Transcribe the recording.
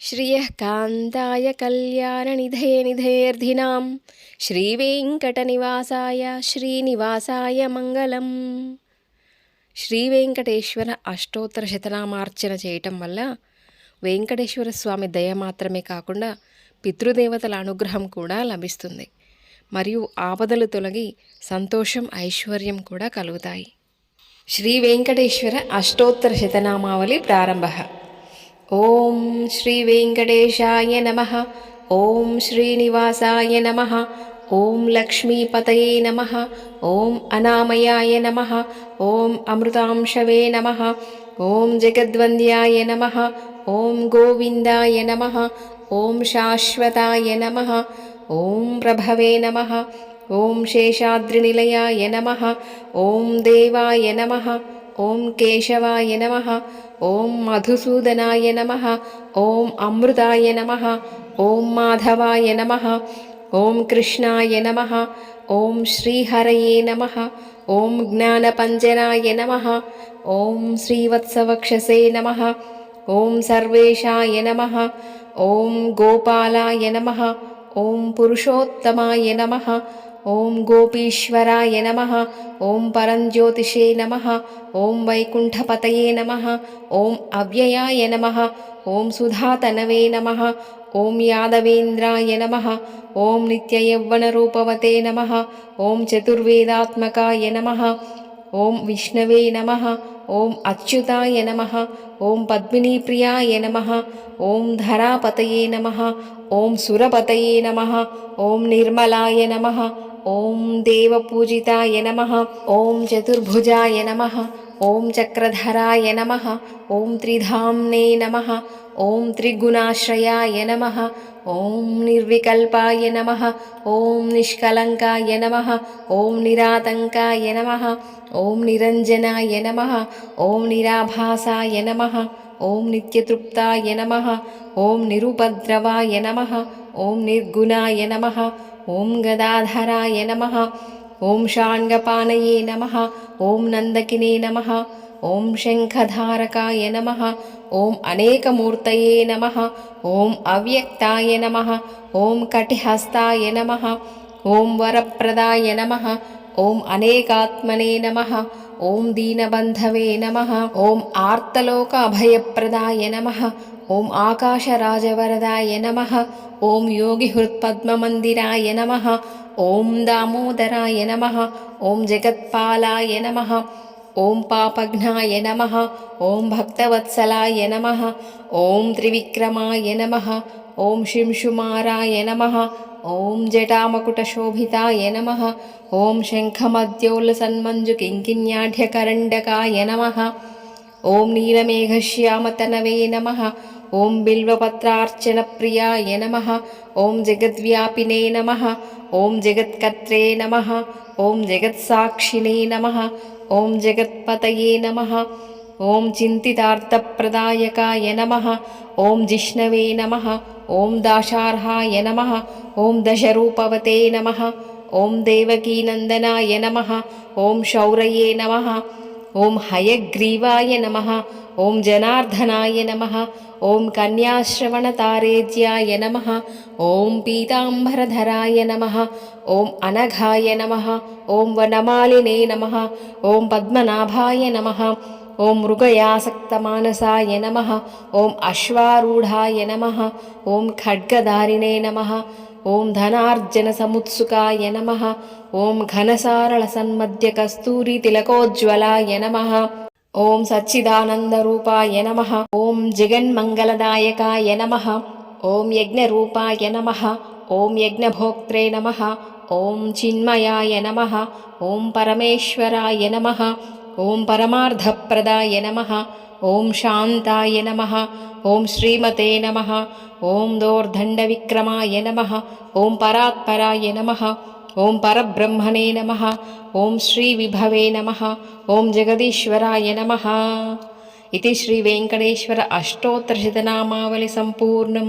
శ్రియకాంతాయ కళ్యాణనిధే నిధేర్ధినాం శ్రీవేంకటనివాసాయ శ్రీనివాసాయ మంగళం శ్రీవేంకటేశ్వర అష్టోత్తర శతనామార్చన చేయటం వల్ల వెంకటేశ్వర స్వామి దయ మాత్రమే కాకుండా పితృదేవతల అనుగ్రహం కూడా లభిస్తుంది. మరియు ఆపదలు తొలగి సంతోషం ఐశ్వర్యం కూడా కలుగుతాయి. శ్రీ వెంకటేశ్వర అష్టోత్తర శతనామావళి ప్రారంభ. ॐ श्रीवेङ्कटेशाय नमः ॐ श्रीनिवासाय नमः ॐ लक्ष्मीपतये नमः ॐ अनामयाय नमः ॐ अमृतांशवे नमः ॐ जगद्वन्द्याय नमः ॐ गोविन्दाय नमः ॐ शाश्वताय नमः ॐ प्रभवे नमः ॐ शेषाद्रिनिलयाय नमः ॐ देवाय नमः ॐ केशवाय नमः ॐ मधुसूदनाय नमः ॐ अमृताय नमः ॐ माधवाय नमः ॐ कृष्णाय नमः ॐ श्रीहरये नमः ॐ ज्ञानपञ्जनाय नमः ॐ श्रीवत्सवक्षसे नमः ॐ सर्वेशाय नमः ॐ गोपालाय नमः ॐ पुरुषोत्तमाय नमः ॐ गोपीश्वराय नमः ॐ परञ्ज्योतिषे नमः ॐ वैकुण्ठपतये नमः ॐ अव्ययाय नमः ॐ सुधातनवे नमः ॐ यादवेन्द्राय नमः ॐ नित्ययौवनरूपवते नमः ॐ चतुर्वेदात्मकाय नमः ॐ विष्णवे नमः ఓం అచ్యుతాయ నమ ఓం పద్మినీప్రియాయ నమ ఓం ధరాపతయే నమ ఓం సురపతయే నమ ఓం నిర్మలాయ నమ ఓం దేవపూజితాయ నమ ఓం చతుర్భుజాయ నమ. ॐ चक्रधराय नमः ॐ त्रिधाम्ने नमः ॐ त्रिगुणाश्रयाय नमः ॐ निर्विकल्पाय नमः ॐ निष्कलङ्काय नमः ॐ निरातङ्काय नमः ॐ निरञ्जनाय नमः ॐ निराभासाय नमः ॐ नित्यतृप्ताय नमः ॐ निरुपद्रवाय नमः ॐ निर्गुणाय नमः ॐ गदाधराय नमः ॐ षाण्डपानये नमः ॐ नन्दकिने नमः ॐ शङ्खधारकाय नमः ॐ अनेकमूर्तये नमः ॐ अव्यक्ताय नमः ॐ कटिहस्ताय नमः ॐ वरप्रदाय नमः ॐ अनेकात्मने नमः ॐ दीनबन्धवे नमः ॐ आर्तलोक अभयप्रदाय नमः ॐ आकाशराजवरदाय नमः ॐ योगिहृत्पद्ममन्दिराय नमः ॐ दामोदराय नमः ॐ जगत्पालाय नमः ॐ पापघ्नाय नमः ॐ भक्तवत्सलाय नमः ॐ त्रिविक्रमाय नमः ॐ शिंशुमाराय नमः ॐ जटामकुटशोभिताय नमः ॐ शङ्खमद्योल्लसन्मञ्जुकिङ्किन्याढ्यकरण्डकाय नमः ॐ नीलमेघश्यामतनवे नमः ॐ बिल्वपत्रार्चनप्रियाय नमः ॐ जगद्व्यापिने नमः ॐ जगत्कर्त्रे नमः ॐ जगत्साक्षिणे नमः ॐ जगत्पतये नमः ॐ चिन्तितार्थप्रदायकाय नमः ॐ जिष्णवे नमः ॐ दाशार्हाय नमः ॐ दशरूपवते नमः ॐ देवकीनन्दनाय नमः ॐ शौरये नमः ఓం హయగ్రీవాయ నమ ఓం జనార్దనాయ నమ ఓం కన్యాశ్రవణతారేజ్యాయ నమ ఓం పీతాంబరధరాయ నమ ఓం అనఘాయ నమ ఓం వనమాలినే నమ ఓం పద్మనాభాయ నమ ఓం మృగయాసక్తమానసాయ నమ ఓం అశ్వారూఢాయ నమ ఓం ఖడ్గదారిణే నమ ఓం ధనార్జన సముత్సుకాయ నమ. ఓం ఘనసారళ సన్మధ్య కస్తూరి తిలకోజ్వలాయ నమ. ఓం సచ్చిదానందరూపాయ నమ. ఓం జగన్మంగళదాయకాయ నమ. ఓం యజ్ఞరూపాయ నమ. ఓం యజ్ఞభోక్త్రే నమ. ఓం చిన్మయాయ నమ. ఓం పరమేశ్వరాయ నమ. ఓం పరమార్థప్రదాయ నమ. ఓం శాంతాయ నమ. ఓం శ్రీమతే నమ. ఓం దోర్దండ విక్రమాయ నమ. ఓం పరాత్పరాయ నమ. ఓం పరబ్రహ్మణే నమ. ఓం శ్రీ విభవే నమ. ఓం జగదీశ్వరాయ నమ. ఇది శ్రీ వెంకటేశ్వర అష్టోత్తరశతనామావళి సంపూర్ణం.